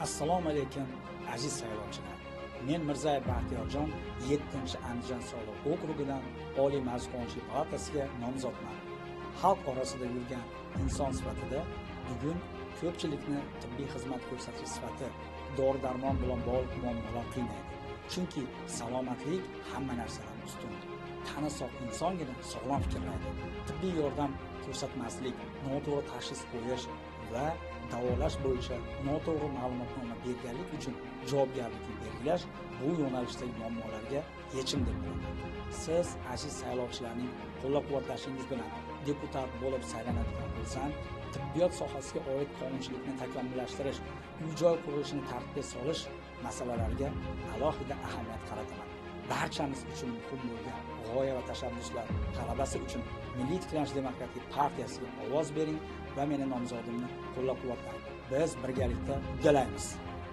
assalomu alaykum aziz saylovchilar. Men mirzayev baxtiyorjon 7 andijon saylov okrugidan oliy majlis qonunchilik palatasiga nomzodman. Xalq orasida yurgan inson sifatida bugun ko'pchilikni tibbiy xizmat ko'rsatish sifati dori darmon bilan bog'liq muammolar qiynaydi. Chunki salomatlik hamma narsadan ustun. Tana sog' insongina sog'lom fikrlaydi. Tibbiy yordam ko'rsatmaslik noto'g'ri tashxis qo'yish va davolash bo'yicha noto'g'ri ma'lumotnoma berganlik uchun javobgarlikni belgilash bu yo'nalishdagi muammolarga yechim deb bilaman siz aziz saylovchilarning qo'llab quvvatlashingiz bilan deputat bo'lib saylanadigan bo'lsam tibbiyot sohasiga oid qonunchilikni takomillashtirish uy joy qurilishini tartibga solish masalalariga alohida ahamiyat qarataman. Barchamiz uchun muhim bo'lgan g'oya va tashabbuslar g'alabasi uchun milliy tiklanish demokratik partiyasiga ovoz bering va meni nomzodimni qo'llab quvvatlang biz birgalikda uddalaymiz